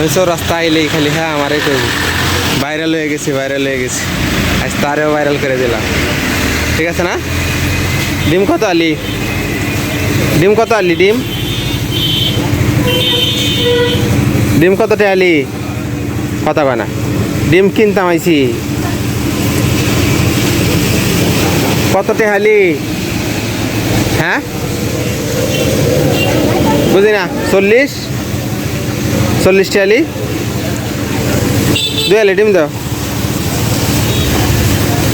আমি তো রাস্তা আইলেই খালি হ্যাঁ আমারই করব। ভাইরাল হয়ে গেছি ভাইরাল হয়ে গেছি। আজ তারেও ভাইরাল করে দিলাম। ঠিক আছে না? ডিম কত আলি? ডিম কত আলি, ডিম? ডিম কতটা আলি? কথা কয় না। ডিম কিনতাম আইছি। কতটা হালি হ্যাঁ? বুঝি না চল্লিশ? চল্লিশটি আলি। দুই আলি ডিম দাও।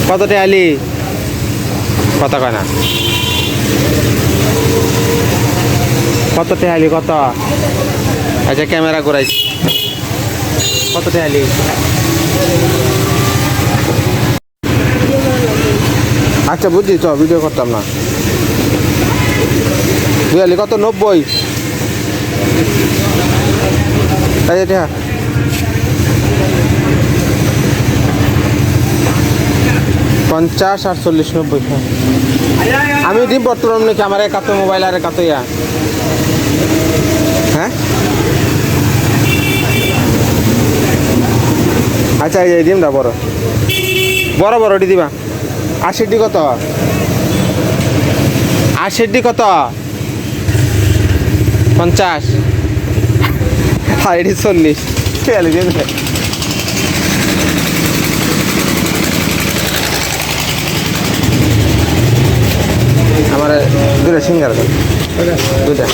কতটা আলি? কত কয় না কতটা আলি? কত? আচ্ছা ক্যামেরা ঘুরাইছি। কতটা আলি? আচ্ছা বুঝছি চ ভিডিও করতাম না। দুই আলি কত? নব্বই। এই এটা পঞ্চাশ আর চল্লিশ নব্বই। আমি ডিম পড়তাম নাকি আমার একাত্তর মোবাইল আর একাত্তর ইয়া? হ্যাঁ? আচ্ছা এই যে ডিমটা বড়। বড় বড় ডি দিবা। আশিটি কত? আশিটি কত? পঞ্চাশ। এটি চল্লিশ দিয়ে আমার দুটা সিঙ্গার দুটা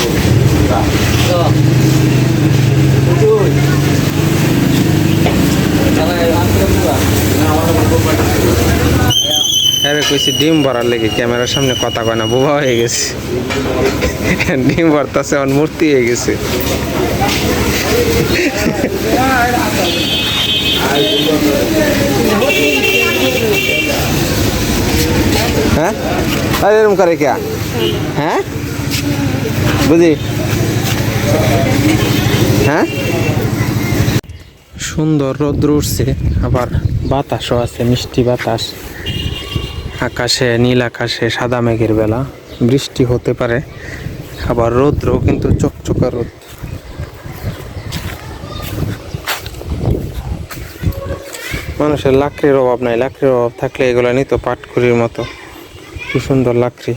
আরে কইছি ডিম ভরার লেগে ক্যামেরার সামনে কথা কয় না, বোবা হয়ে গেছে। ডিম ভরতাছে আমার মূর্তি হয়ে গেছে। হ্যাঁ? আরে এরকম করে কে? হ্যাঁ? বুঝি? হ্যাঁ? সুন্দর রৌদ্র উঠছে, আবার বাতাসও আছে, মিষ্টি বাতাস। আকাশে, নীল আকাশে, সাদা মেঘের বেলা। বৃষ্টি হতে পারে, আবার রৌদ্রও কিন্তু চকচকা রোদ। মানুষের লাকড়ির অভাব নাই, লাকড়ির অভাব থাকলে এগুলো নিত পাটকুরির মতো। কি সুন্দর লাকড়ি।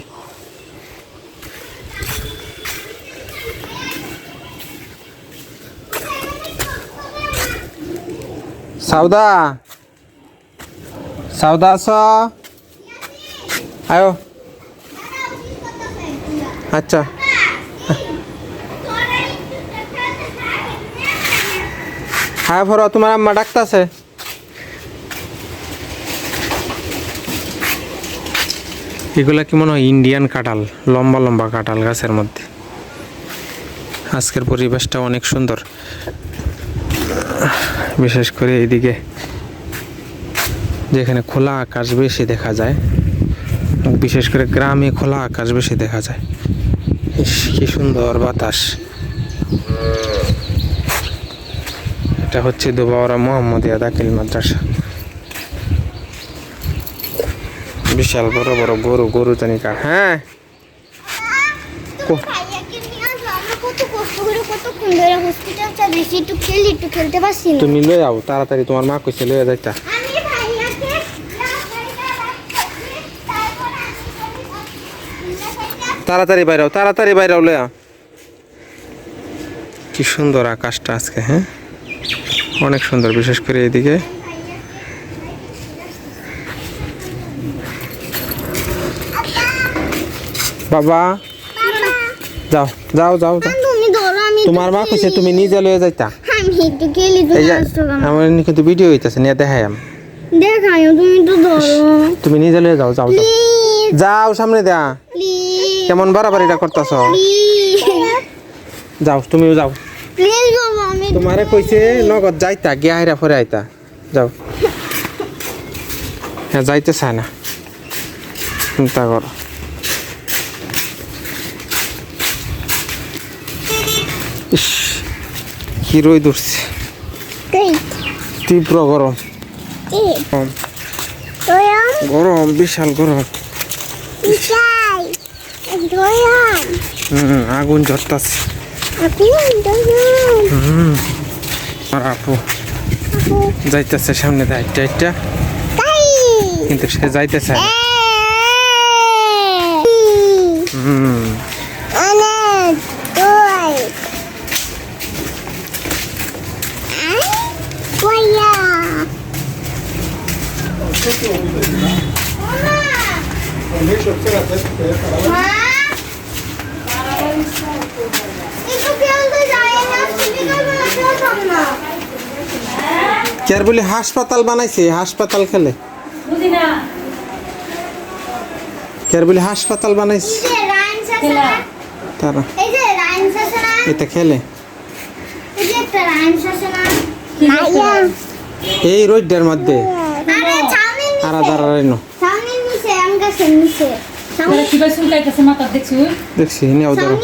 সাউদা! সাউদা আস আয়ো। আচ্ছা। হ্যাঁ ভর তোমার আম্মা ডাকতাছে। এগুলা কি মনে হয় ইন্ডিয়ান কাঁঠাল? লম্বা লম্বা কাঁঠাল গাছের মধ্যে। আজকের পরিবেশটা অনেক সুন্দর। বিশেষ করে এইদিকে যেখানে খোলা আকাশ বেশি দেখা যায়। বিশেষ করে গ্রামে খোলা আকাশ বেশি দেখা যায়। কি সুন্দর বাতাস। এটা হচ্ছে দুবাওয়ারা মোহাম্মদিয়া দাখিল মাদ্রাসা। বিশাল বড় বড় গরু গরু জানি কার। হ্যাঁ। তুমি লয়ে যাও তাড়াতাড়ি তোমার মা কইছে লয়ে যাইতা। তাড়াতাড়ি বাইরাও তাড়াতাড়ি বাইরাও লয়া। কি সুন্দর আকাশটা আজকে হ্যাঁ? অনেক সুন্দর বিশেষ করে এদিকে। বাবা যাও যাও যাও তোমার মা কইছে তুমি নিজে লয়ে যাইতা। আমি কিন্তু ভিডিও হইতাছে নিয়ে দেখাই আমি। দেখাইও তুমি তো ধরো। তুমি নিজে লয়ে যাও যাও যাও। যাও সামনে দেয়া। কেমন বাড়াবাড়িটা করতেছ? যাও তুমিও যাও। তোমারে কইছে নগদ যাইতা গিয়া হাইরা পরে আইতা। যাও। হ্যাঁ যাইতে চায় না। চিন্তা করো। কি রই কই? তীব্র গরম। গরম। বিশাল গরম। হুম আগুন হুম আপু যাইতেছে সামনে কিন্তু সে যাইতেছে হুম। চার বলি হাসপাতাল বানাইছে হাসপাতাল খেলে। কের বলি হাসপাতাল বানাইছে। তারা। এটা খেলে। এই রোডটার মধ্যে। আরা দাঁড়া রইল। দেখছি নিয়ে দাঁড়ো।